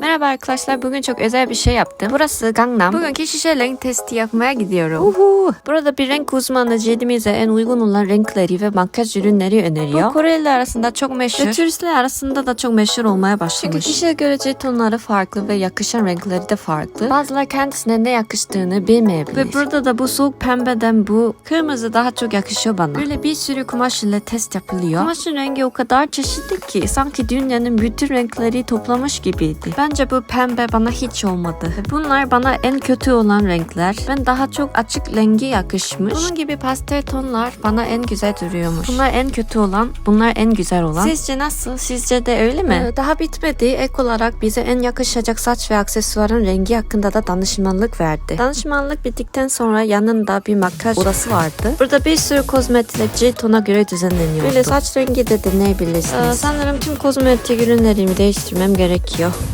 Merhaba arkadaşlar bugün çok özel bir şey yaptım. Burası Gangnam. Bugünkü şişe renk testi yapmaya gidiyorum. Uhu. Burada bir renk uzmanı cildimize en uygun olan renkleri ve makyaj ürünleri öneriyor. Bu Koreliler arasında çok meşhur. Ve turistler arasında da çok meşhur olmaya başlamış. Çünkü kişiye göre cilt tonları farklı ve yakışan renkleri de farklı. Bazıları kendisine ne yakıştığını bilmeyebilir. Ve burada da bu soğuk pembeden bu kırmızı daha çok yakışıyor bana. Böyle bir sürü kumaş ile test yapılıyor. Kumaşın rengi o kadar çeşitli ki sanki dünyanın bütün renkleri toplamış gibiydi. Bence bu pembe bana hiç olmadı. Bunlar bana en kötü olan renkler. Ben daha çok açık rengi yakışmış. Bunun gibi pastel tonlar bana en güzel duruyormuş. Bunlar en kötü olan, bunlar en güzel olan. Sizce nasıl? Sizce de öyle mi? Ee, daha bitmedi. Ek olarak bize en yakışacak saç ve aksesuarın rengi hakkında da danışmanlık verdi. Danışmanlık bittikten sonra yanında bir makyaj odası vardı. Burada bir sürü kozmetikler cilt tona göre düzenleniyor. Böyle saç rengi de deneyebilirsiniz. Ee, sanırım tüm kozmetik ürünlerimi değiştirmem gerekiyor.